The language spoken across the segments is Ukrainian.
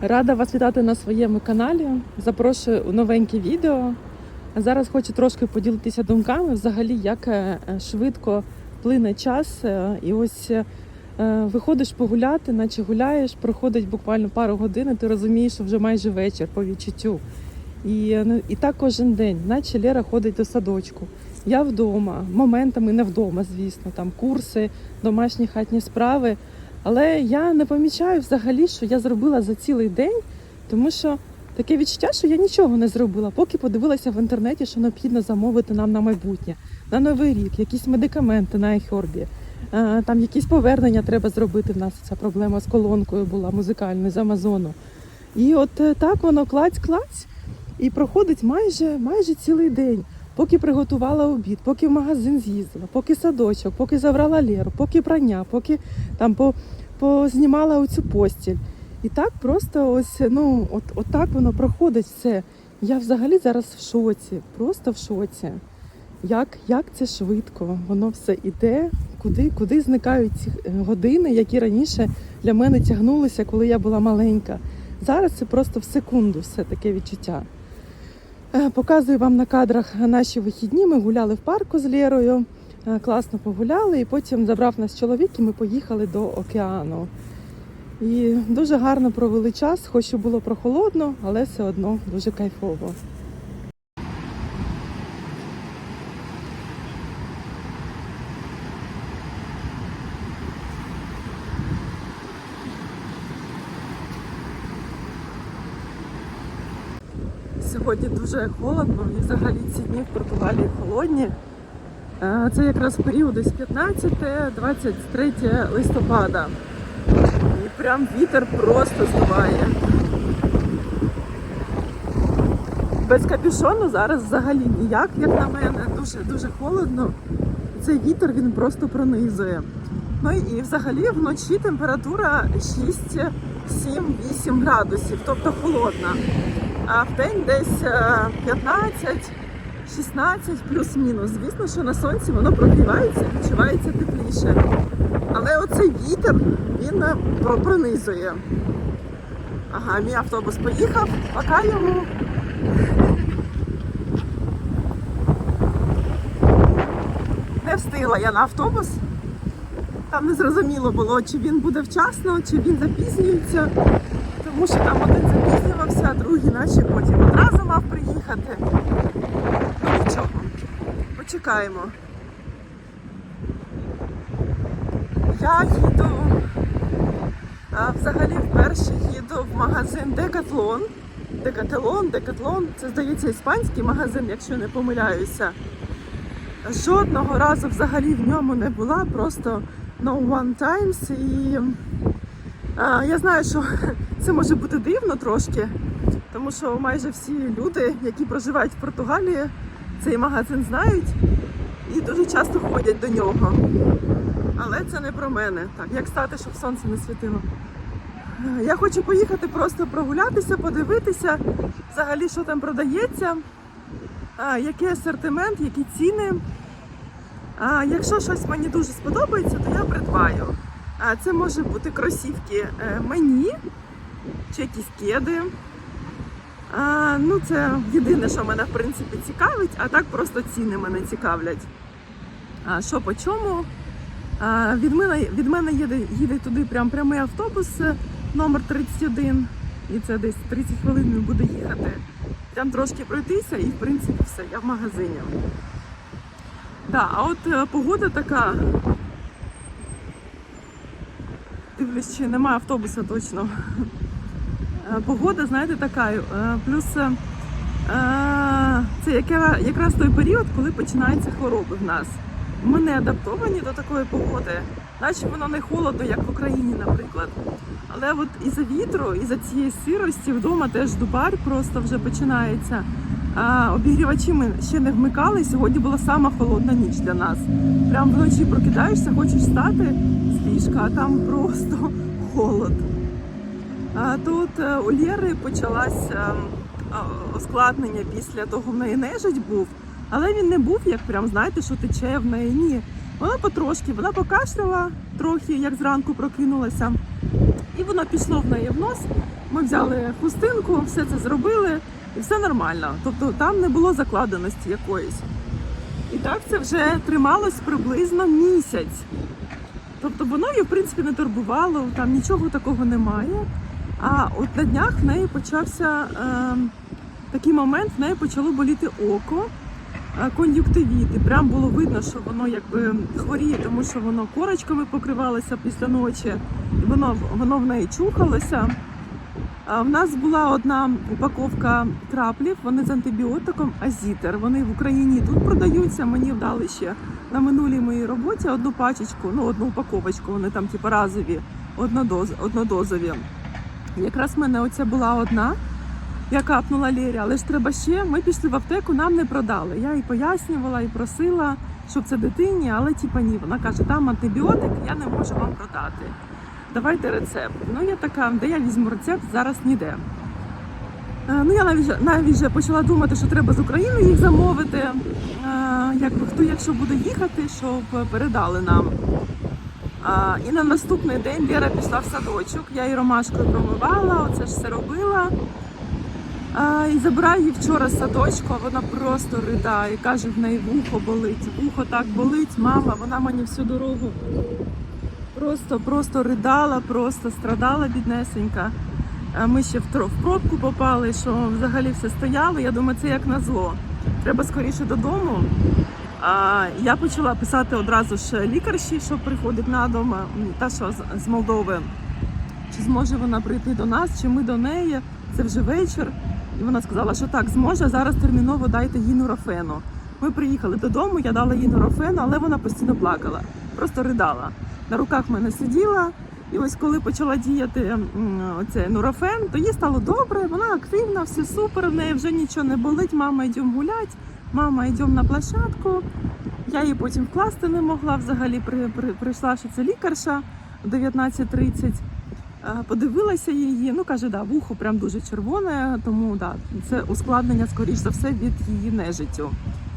Рада вас вітати на своєму каналі. Запрошую у новеньке відео. А Зараз хочу трошки поділитися думками, взагалі, як е, швидко плине час. Е, І ось е, виходиш погуляти, наче гуляєш, проходить буквально пару годин, і ти розумієш, що вже майже вечір по відчуттю. І, ну, і так кожен день, наче Лера ходить до садочку. Я вдома, моментами не вдома, звісно, там курси, домашні хатні справи. Але я не помічаю взагалі, що я зробила за цілий день, тому що таке відчуття, що я нічого не зробила, поки подивилася в інтернеті, що необхідно замовити нам на майбутнє, на новий рік, якісь медикаменти на iHerb, е, Там якісь повернення треба зробити. В нас ця проблема з колонкою була музикальною з Амазону. І от е, так воно клаць-клаць і проходить майже, майже цілий день. Поки приготувала обід, поки в магазин з'їздила, поки садочок, поки забрала Леру, поки прання, поки там по, познімала оцю постіль. І так просто ось ну от, от так воно проходить все. Я взагалі зараз в шоці, просто в шоці. Як, як це швидко, воно все іде, куди, куди зникають ці е, години, які раніше для мене тягнулися, коли я була маленька. Зараз це просто в секунду все таке відчуття. Е, Показую вам на кадрах наші вихідні. Ми гуляли в парку з Лєрою, е, класно погуляли, і потім забрав нас чоловік, і ми поїхали до океану. І дуже гарно провели час, хоч і було прохолодно, але все одно дуже кайфово. Сьогодні дуже холодно і взагалі ці дні в Португалії холодні. Е, Це якраз період з 15-23 листопада. І прям вітер просто здуває. Без капюшону зараз взагалі ніяк, як на мене, дуже дуже холодно. Цей вітер він просто пронизує. Ну і взагалі вночі температура 6, 7, 8 градусів, тобто холодна. А в день десь е, 15, 16 плюс-мінус. Звісно, що на сонці воно прогрівається, відчувається тепліше. Але оцей вітер він е, пронизує. Ага, мій автобус поїхав, пока йому. Не встигла я на автобус. Там не зрозуміло було, чи він буде вчасно, чи він запізнюється. Тому що там один запізнювався, а другий наче потім одразу мав приїхати. Ну нічого. Почекаємо. Я їду. А, взагалі вперше їду в магазин Декатлон. Декателон, Декатлон. Це здається іспанський магазин, якщо не помиляюся. Жодного разу взагалі в ньому не була, просто no one times. І а, я знаю, що це може бути дивно трошки, тому що майже всі люди, які проживають в Португалії, цей магазин знають і дуже часто ходять до нього. Але це не про мене. Так, як стати, щоб сонце не світило. Я хочу поїхати просто прогулятися, подивитися, взагалі, що там продається, який асортимент, які ціни. А якщо щось мені дуже сподобається, то я придбаю. Це може бути кросівки е, мені чи якісь кеди. А, ну, це єдине, що мене в принципі цікавить, а так просто ціни мене цікавлять. А що по чому? А, від мене, від мене їде, їде туди прям прямий автобус е, номер 31, і це десь 30 хвилин він буде їхати. Там трошки пройтися і в принципі все, я в магазині. Да, а от е, погода така. Дивлюсь, чи немає автобуса точно. Е, Погода, знаєте, така. е, Плюс е, це якраз той період, коли починаються хвороби в нас. Ми не адаптовані до такої погоди, наче воно не холодно, як в Україні, наприклад. Але от із-за вітру, із-за цієї сирості вдома теж дубар просто вже починається. А, обігрівачі ми ще не вмикали. Сьогодні була сама холодна ніч для нас. Прям вночі прокидаєшся, хочеш встати з ліжка, а там просто холод. Тут е, у Лєри почалось е, ускладнення після того, в неї нежить був, але він не був як прям, знаєте, що тече в неї. Ні. Вона потрошки, вона покашляла трохи, як зранку прокинулася. І воно пішло в неї в нос. Ми взяли хустинку, все це зробили, і все нормально. Тобто там не було закладеності якоїсь. І так це вже трималось приблизно місяць. Тобто воно її, в принципі, не турбувало, там нічого такого немає. А от на днях в неї почався е, такий момент, в неї почало боліти око, е, кон'юктивіт. І прям було видно, що воно якби хворіє, тому що воно корочками покривалося після ночі, і воно, воно в неї чухалося. А в нас була одна упаковка краплів, вони з антибіотиком Азітер. Вони в Україні тут продаються. Мені вдали ще на минулій моїй роботі одну пачечку, ну одну упаковочку, вони там типу разові, однодоз, однодозові. Якраз в мене оця була одна, я капнула Лєрі, але ж треба ще. Ми пішли в аптеку, нам не продали. Я і пояснювала, і просила, щоб це дитині, але типа ні. Вона каже, там антибіотик, я не можу вам продати. Давайте рецепт. Ну я така, де я візьму рецепт, зараз ніде. Е, Ну, я навіть, навіть вже почала думати, що треба з України їх замовити. Е, Якби хто, якщо буде їхати, щоб передали нам. І на наступний день Лера пішла в садочок. Я її ромашкою промивала, оце ж все робила. І забираю її вчора з садочку, а вона просто ридає. Каже, в неї вухо болить. Вухо так болить, мама, вона мені всю дорогу просто, просто ридала, просто страдала біднесенька. Ми ще в пробку попали, що взагалі все стояло. Я думаю, це як назло. Треба скоріше додому. Я почала писати одразу ж лікарші, що приходить на дом, та що з- Молдови. Чи зможе вона прийти до нас, чи ми до неї. Це вже вечір. І вона сказала, що так, зможе. Зараз терміново дайте їй нурофену. Ми приїхали додому, я дала їй нурофену, але вона постійно плакала, просто ридала. На руках в мене сиділа. І ось коли почала діяти м, оцей нурофен, то їй стало добре, вона активна, все супер, в неї вже нічого не болить, мама йдемо гулять, мама йдемо на площадку. Я її потім вкласти не могла взагалі. При, при, прийшла ще це лікарша о 19.30. Е, Подивилася її, ну каже, да, вухо прям дуже червоне, тому да, це ускладнення, скоріш за все, від її нежиттю.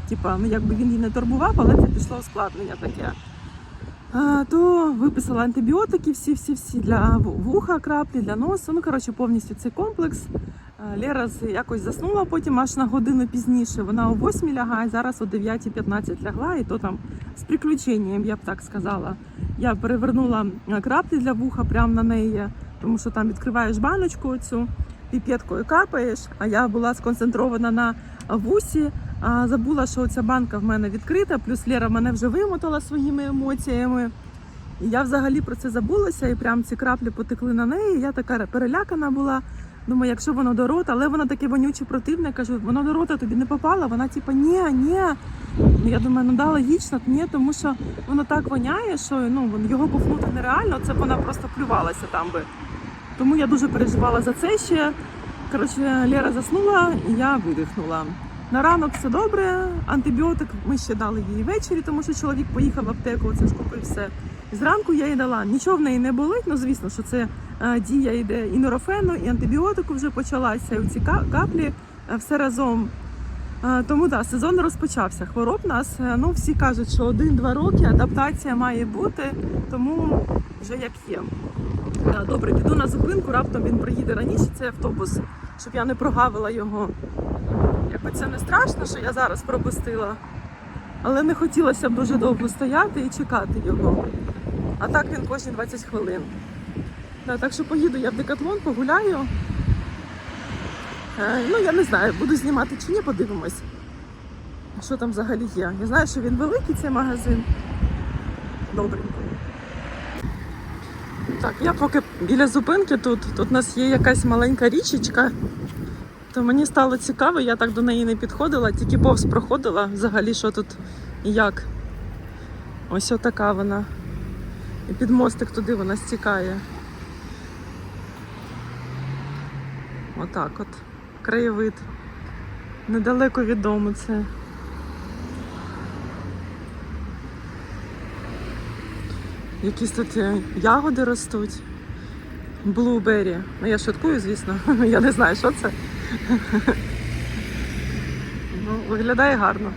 Типа, ну якби він її не турбував, але це пішло ускладнення таке. Е, То виписала антибіотики, всі, всі, всі для вуха, краплі, для носу. Ну, коротше, повністю цей комплекс. Лера якось заснула потім аж на годину пізніше. Вона о 8 лягає, зараз о 9.15 лягла, і то там з приключенням, я б так сказала. Я перевернула краплі для вуха прямо на неї, тому що там відкриваєш баночку цю, піпеткою капаєш, а я була сконцентрована на вусі. А забула, що ця банка в мене відкрита, плюс Лера мене вже вимотала своїми емоціями. І я взагалі про це забулася, і прям ці краплі потекли на неї. Я така перелякана була. Думаю, якщо воно до рота, але воно таке вонюче противне, кажу, воно до рота тобі не попало. Вона типа ні, ні. Ну, Я думаю, ну да, логічно, ні, тому що воно так воняє, що ну його ковнути нереально. Це б вона просто плювалася там би. Тому я дуже переживала за це ще. Коротше, Лера заснула і я видихнула. На ранок все добре. Антибіотик ми ще дали їй ввечері, тому що чоловік поїхав в аптеку, це скупив все. І зранку я їй дала. Нічого в неї не болить. Ну звісно, що це дія йде і нурофену, і антибіотику вже почалася. І ці каплі е, все разом. Тому так, сезон розпочався. Хвороб нас. е, Ну всі кажуть, що один-два роки адаптація має бути, тому вже як є. Добре, піду на зупинку, раптом він приїде раніше, цей автобус, щоб я не прогавила його. Якби це не страшно, що я зараз пропустила. Але не хотілося б дуже довго стояти і чекати його. А так він кожні 20 хвилин. Да, так що поїду я в декатлон, погуляю. Е, ну, я не знаю, буду знімати чи ні, подивимось. Що там взагалі є. Я знаю, що він великий, цей магазин. Добренько. Так, я поки біля зупинки тут. Тут у нас є якась маленька річечка. То мені стало цікаво, я так до неї не підходила, тільки повз проходила взагалі, що тут і як. Ось отака вона. І під мостик туди вона стікає. Отак от. Краєвид. Недалеко від дому це. Якісь тут ягоди ростуть. Блубері. Ну я шуткую, звісно. Я не знаю, що це. Ну, виглядає гарно.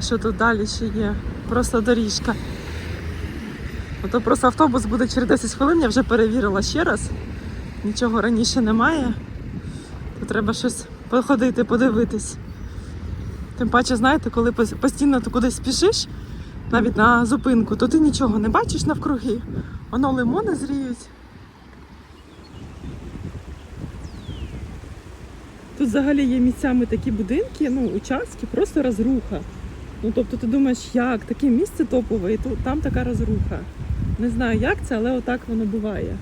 Що тут далі ще є? Просто доріжка. То просто автобус буде через 10 хвилин, я вже перевірила ще раз. Нічого раніше немає. То треба щось походити, подивитись. Тим паче, знаєте, коли постійно ти кудись спішиш, навіть на зупинку, то ти нічого не бачиш навкруги. Воно лимони зріють. Тут взагалі є місцями такі будинки, ну, участки, просто розруха. Ну, тобто ти думаєш, як таке місце топове, і тут там така розруха. Не знаю, як це, але отак воно буває.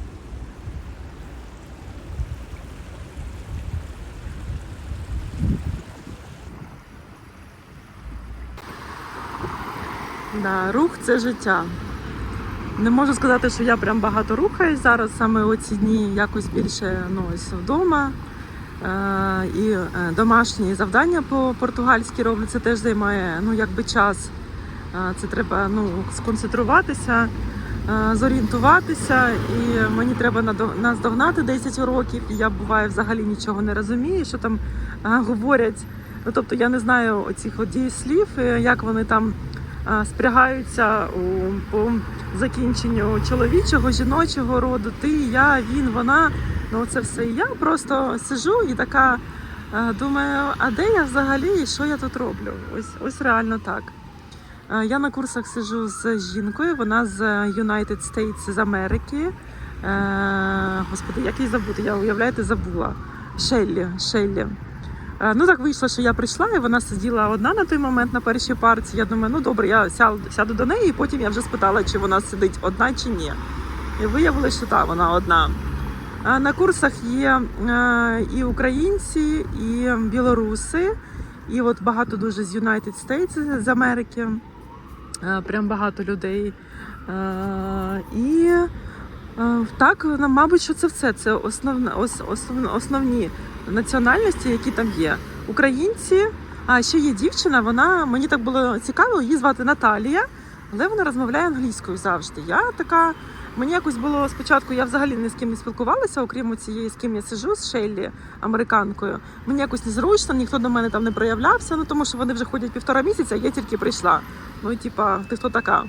Да, рух це життя. Не можу сказати, що я прям багато рухаюсь зараз, саме оці дні якось більше ну, ось вдома. Е, і е, домашні завдання по португальськи роблю. Це теж займає ну, якби час. Е, Це треба ну, сконцентруватися, зорієнтуватися. І мені треба наздогнати 10 уроків. Я буває взагалі нічого не розумію, що там е, говорять. Ну, тобто я не знаю оцих от дієслів, е, як вони там е, спрягаються у, по закінченню чоловічого, жіночого роду. Ти, я, він, вона. Ну це все. І я просто сижу і така е, думаю, а де я взагалі і що я тут роблю? Ось, ось реально так. Е, Я на курсах сижу з жінкою, вона з United States з Америки. Е, Господи, як її забути? Я уявляєте, забула. Шеллі. Шеллі. Е, Ну так вийшло, що я прийшла, і вона сиділа одна на той момент на першій парці. Я думаю, ну добре, я сяду, до неї, і потім я вже спитала, чи вона сидить одна чи ні. І виявилося, що так, вона одна. На курсах є і українці, і білоруси, і от багато дуже з United States, з Америки. Е, Прям багато людей. Е, І е, так, ну, мабуть, що це все. Це основна, основ, основні національності, які там є. Українці, а ще є дівчина, вона мені так було цікаво, її звати Наталія, але вона розмовляє англійською завжди. Я така. Мені якось було спочатку, я взагалі ні з ким не спілкувалася, окрім цієї, з ким я сижу, з Шеллі, американкою. Мені якось незручно, ніхто до мене там не проявлявся, ну тому що вони вже ходять півтора місяця, я тільки прийшла. Ну, типа, ти хто така?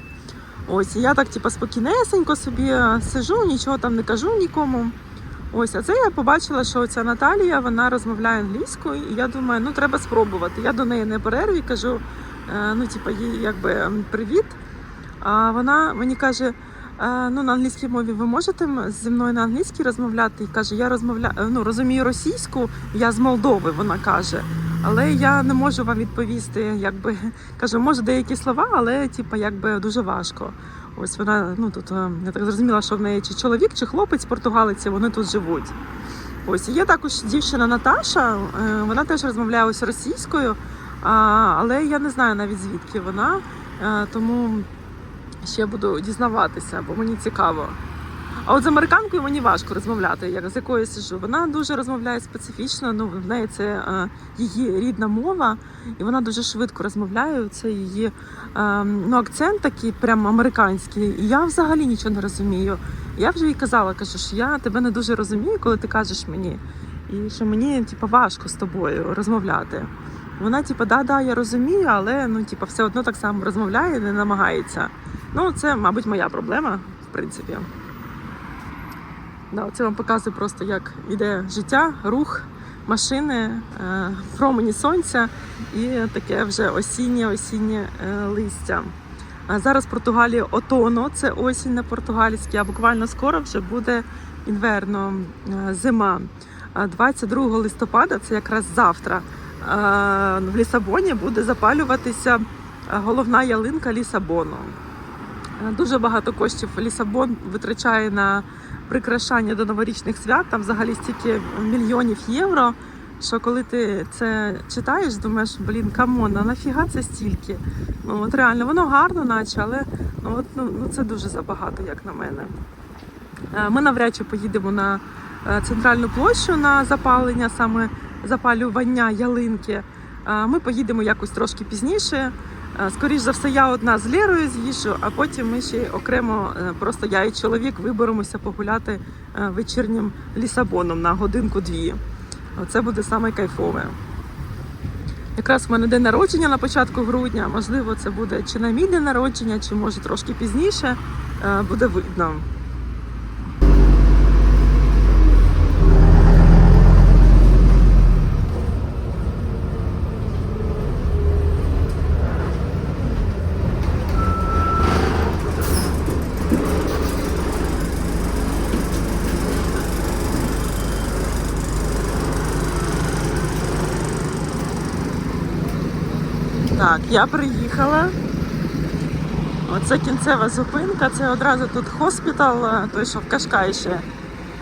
Ось, і я так, типа, спокійнесенько собі сижу, нічого там не кажу нікому. Ось, а це я побачила, що ця Наталія вона розмовляє англійською, і я думаю, ну треба спробувати. Я до неї не перерві кажу, е, ну, типа, їй якби привіт. А вона мені каже: «Е, ну на англійській мові ви можете зі мною на англійській розмовляти? І каже, я розмовляю, ну розумію російську, я з Молдови, вона каже. Але я не можу вам відповісти, якби кажу, може деякі слова, але типа якби дуже важко. Ось вона, ну тут е, я так зрозуміла, що в неї чи чоловік, чи хлопець, португалець, і вони тут живуть. Ось є також дівчина Наташа, е, вона теж розмовляє ось російською, але я не знаю навіть звідки вона, е, тому ще буду дізнаватися, бо мені цікаво. А от з американкою мені важко розмовляти, як з якою сижу. Вона дуже розмовляє специфічно. Ну в неї це е, її рідна мова, і вона дуже швидко розмовляє. Це її е, ну, акцент такий, прям американський. І я взагалі нічого не розумію. Я вже їй казала, кажу, що я тебе не дуже розумію, коли ти кажеш мені, і що мені типу, важко з тобою розмовляти. Вона, типу, да, да, я розумію, але ну, типу, все одно так само розмовляє, не намагається. Ну, це, мабуть, моя проблема, в принципі. Да, це вам показує просто, як іде життя, рух, машини, е, промені сонця і таке вже осіннє осіннє е, листя. Зараз в Португалії отоно, це осінь на португальській, а буквально скоро вже буде інверно е, зима. 22 листопада, це якраз завтра, в Лісабоні буде запалюватися головна ялинка Лісабону. Е, Дуже багато коштів Лісабон витрачає на прикрашання до новорічних свят. Там взагалі стільки мільйонів євро. Що коли ти це читаєш, думаєш, блін, камон, а нафіга це стільки? Ну от реально, воно гарно, наче, але ну, от, ну, ну, це дуже забагато, як на мене. Е, Ми навряд чи поїдемо на е, центральну площу на запалення, саме запалювання ялинки. Ми поїдемо якось трошки пізніше. Е, Скоріш за все, я одна з Лєрою з'їжджу, а потім ми ще окремо, е, просто я і чоловік виберемося погуляти е, вечірнім Лісабоном на годинку-дві. Це буде саме кайфове. Якраз в мене день народження на початку грудня. Можливо, це буде чи на мій день народження, чи може трошки пізніше. буде видно. Так, я приїхала. Оце кінцева зупинка, це одразу тут хоспітал, е, той, що в Кашкаї ще,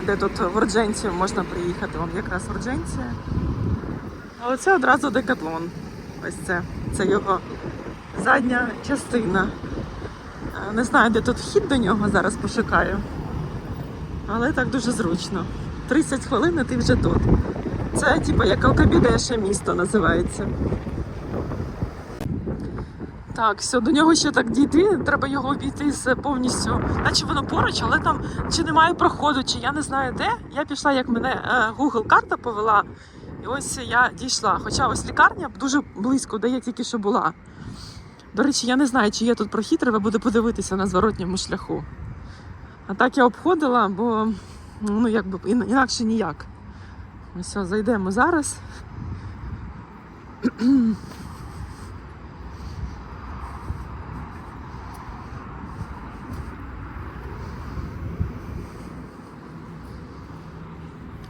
де тут в Урдженці можна приїхати, вон якраз Урдженція. А оце одразу декатлон. Ось це. Це його задня частина. Е, Не знаю, де тут вхід до нього, зараз пошукаю. Але так дуже зручно. 30 хвилин і ти вже тут. Це типу як Алкабідеше місто називається. Так, все, до нього ще так дійти, треба його обійти з повністю, наче воно поруч, але там чи немає проходу, чи я не знаю де. Я пішла, як мене е, Google карта повела, і ось я дійшла. Хоча ось лікарня дуже близько, де я тільки що була. До речі, я не знаю, чи є тут прохід, треба буде подивитися на зворотньому шляху. А так я обходила, бо ну якби інакше ніяк. Все, зайдемо зараз.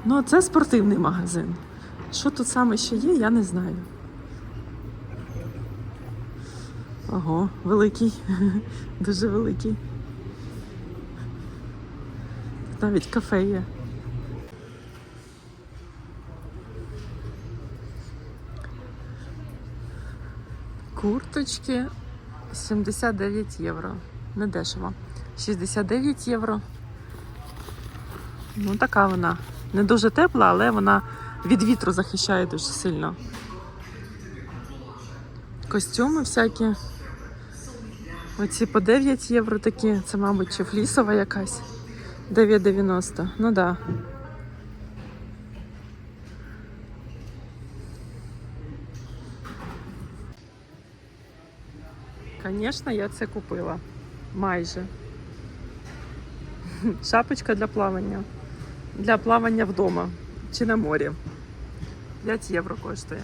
Ну, це спортивний магазин. Що тут саме ще є, я не знаю. Ого, великий, дуже великий. Тут навіть кафе є. Курточки 79 євро. Не дешево. 69 євро. Ну, така вона. Не дуже тепла, але вона від вітру захищає дуже сильно. Костюми всякі. Оці по 9 євро такі. Це, мабуть, чи флісова якась. 9,90. Ну так. Да. Звісно, я це купила. Майже. Шапочка для плавання. Для плавання вдома чи на морі. 5 євро коштує.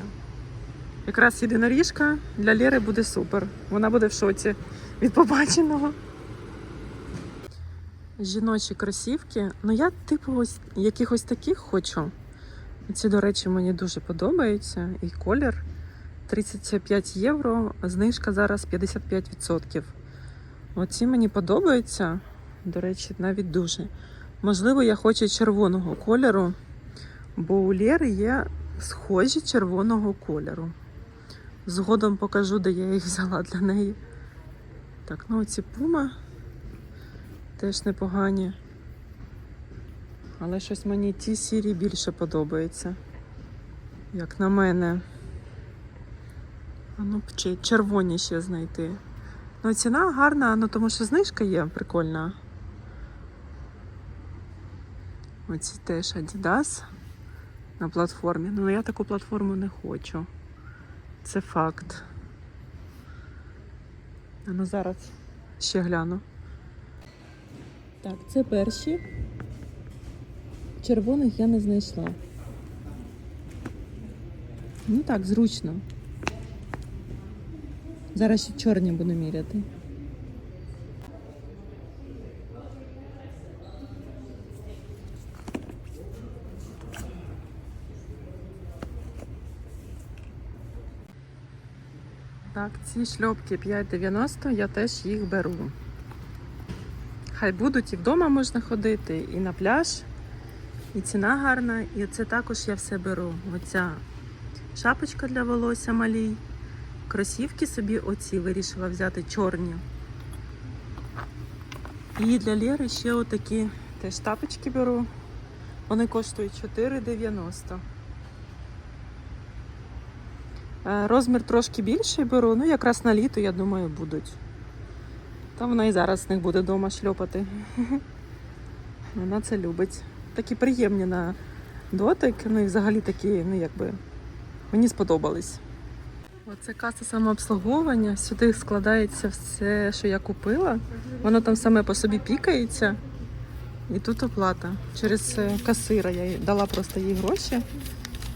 Якраз єдиноріжка для Лєри буде супер. Вона буде в шоці від побаченого. Жіночі кросівки. Ну я типу ось якихось таких хочу. Ці, до речі, мені дуже подобаються. І колір 35 євро, знижка зараз 55%. Оці мені подобаються. До речі, навіть дуже. Можливо, я хочу червоного кольору, бо у Лєри є схожі червоного кольору. Згодом покажу, де я їх взяла для неї. Так, ну ці пума теж непогані. Але щось мені ті сірі більше подобаються. Як на мене. А ну, червоні ще знайти. Ну, ціна гарна, ну тому що знижка є прикольна. Оці теж Adidas на платформі. Ну, я таку платформу не хочу. Це факт. А ну зараз ще гляну. Так, це перші. Червоних я не знайшла. Ну так, зручно. Зараз ще чорні буду міряти. Так, ці шльопки 5,90, я теж їх беру. Хай будуть і вдома можна ходити, і на пляж, і ціна гарна, і це також я все беру. Оця шапочка для волосся малій. Кросівки собі оці вирішила взяти чорні. І для Лєри ще отакі теж тапочки беру. Вони коштують 4,90. Е, Розмір трошки більший беру, ну якраз на літо, я думаю, будуть. Та вона і зараз з них буде вдома шльопати. Вона це любить. Такі приємні на дотик, ну і взагалі такі, ну якби, мені сподобались. Оце каса самообслуговування. Сюди складається все, що я купила. Воно там саме по собі пікається. І тут оплата. Через е, касира я дала просто їй гроші.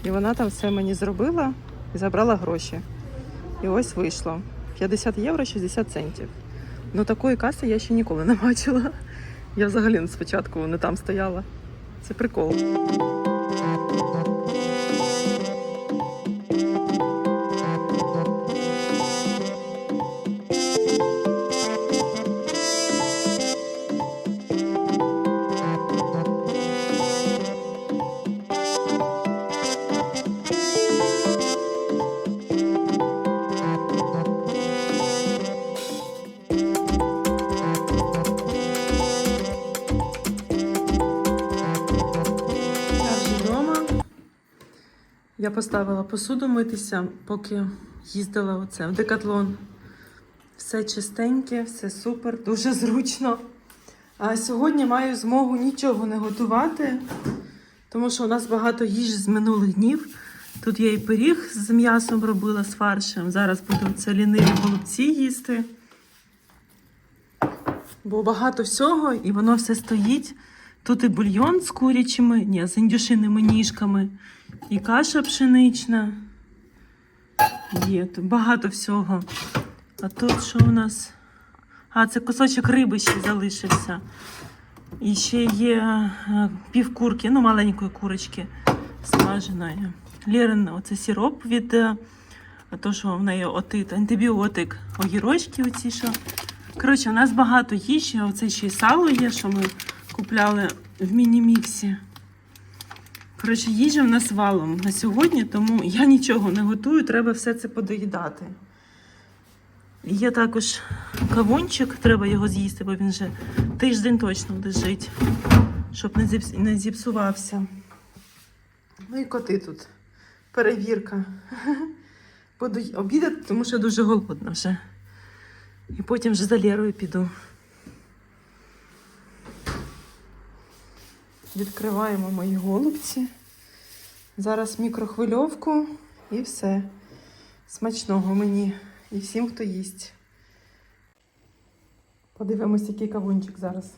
І вона там все мені зробила і забрала гроші. І ось вийшло. 50 євро 60 центів. Ну такої каси я ще ніколи не бачила. Я взагалі спочатку не там стояла. Це прикол. Поставила посуду митися, поки їздила оце в декатлон. Все чистеньке, все супер, дуже зручно. А сьогодні маю змогу нічого не готувати, тому що у нас багато їжі з минулих днів. Тут я і пиріг з м'ясом робила з фаршем. Зараз буду це ліниві голубці їсти. Бо багато всього, і воно все стоїть. Тут і бульйон з курячими, ні, з індюшиними ніжками, і каша пшенична. Є тут багато всього. А тут що у нас? А, це кусочок риби ще залишився. І ще є е, півкурки, ну, маленької курочки смаженої. Лірин, оце сироп від е, того, що в неї отит, антибіотик, огірочки оці що. Коротше, у нас багато їжі, оце ще й сало є, що ми купляли в міні-міксі. Коротше, їжа в нас валом на сьогодні, тому я нічого не готую, треба все це подоїдати. Є також кавунчик, треба його з'їсти, бо він вже тиждень точно лежить, щоб не, зіпсувався. Ну і коти тут. Перевірка. Буду обідати, тому що дуже голодна вже. І потім вже за Лєрою піду. Відкриваємо мої голубці. Зараз мікрохвильовку і все. Смачного мені і всім, хто їсть. Подивимось, який кавунчик зараз.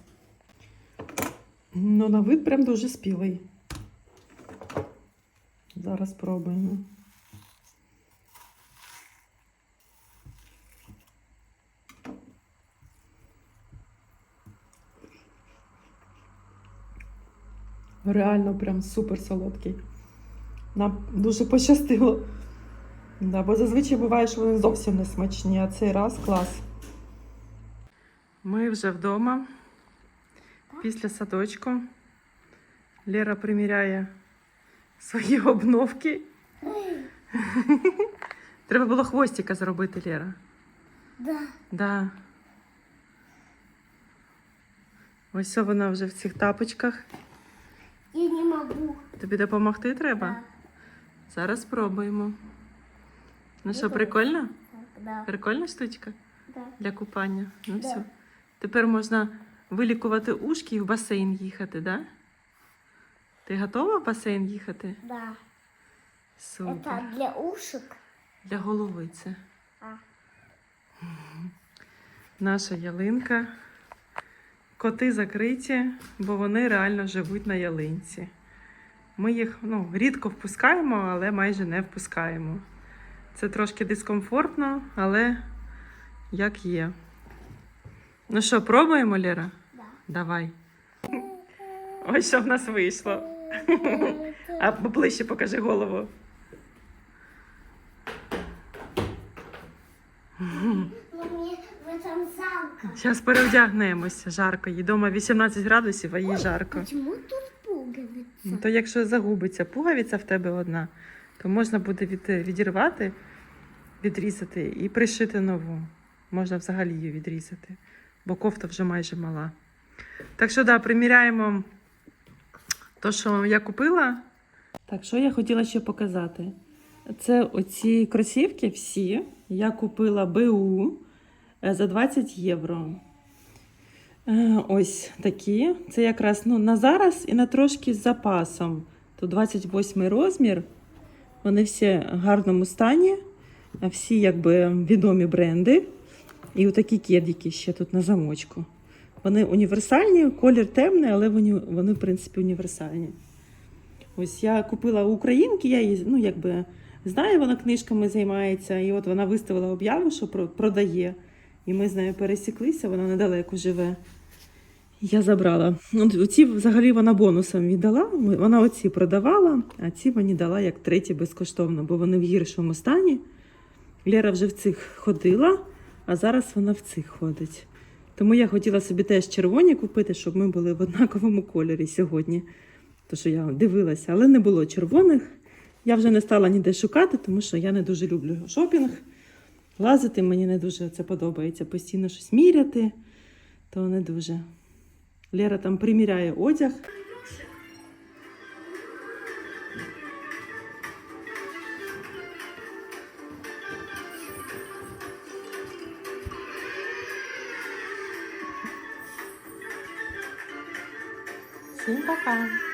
Ну, на вид прям дуже спілий. Зараз пробуємо. Реально прям супер солодкий. Нам дуже пощастило. Да, бо зазвичай буває, що вони зовсім не смачні, а цей раз клас. Ми вже вдома. Після садочку. Лера приміряє свої обновки. Треба було хвостика зробити, Лера. Да. Да. Ось вона вже в цих тапочках. Я не могу. Тобі допомогти треба? Да. Зараз спробуємо. Ну що, прикольно? Да. Прикольна штучка Да. для купання. Ну Да. все. Тепер можна вилікувати ушки і в басейн їхати, да? Ти готова в басейн їхати? Да. Супер. Это для ушек. Для голови це. А. Наша ялинка. Коти закриті, бо вони реально живуть на ялинці. Ми їх ну, рідко впускаємо, але майже не впускаємо. Це трошки дискомфортно, але як є. Ну що, пробуємо, Лера? Да. Давай. Ось що в нас вийшло. А ближче покажи голову. Этом замка. Зараз переодягнемося. Жарко. Їй дома 18 градусів, а їй жарко. Почему тут пуговица? Ну, то якщо загубиться пуговиця в тебе одна, то можна буде від, відірвати, відрізати і пришити нову. Можна взагалі її відрізати, бо кофта вже майже мала. Так що, да, приміряємо те, що я купила. Так, що я хотіла ще показати? Це оці кросівки всі я купила БУ за 20 євро. Е, Ось такі. Це якраз ну, на зараз і на трошки з запасом. Тут 28 розмір. Вони всі в гарному стані. всі якби відомі бренди. І отакі кедики ще тут на замочку. Вони універсальні, колір темний, але вони, вони в принципі, універсальні. Ось я купила у українки, я її, ну, якби знаю, вона книжками займається, і от вона виставила об'яву, що продає. І ми з нею пересіклися, вона недалеко живе. Я забрала. Ну, оці взагалі вона бонусом віддала. Вона оці продавала, а ці мені дала як треті безкоштовно, бо вони в гіршому стані. Лера вже в цих ходила, а зараз вона в цих ходить. Тому я хотіла собі теж червоні купити, щоб ми були в однаковому кольорі сьогодні. То що я дивилася, але не було червоних. Я вже не стала ніде шукати, тому що я не дуже люблю шопінг. Лазити мені не дуже це подобається. Постійно щось міряти, то не дуже. Лера там приміряє одяг. Всім пока.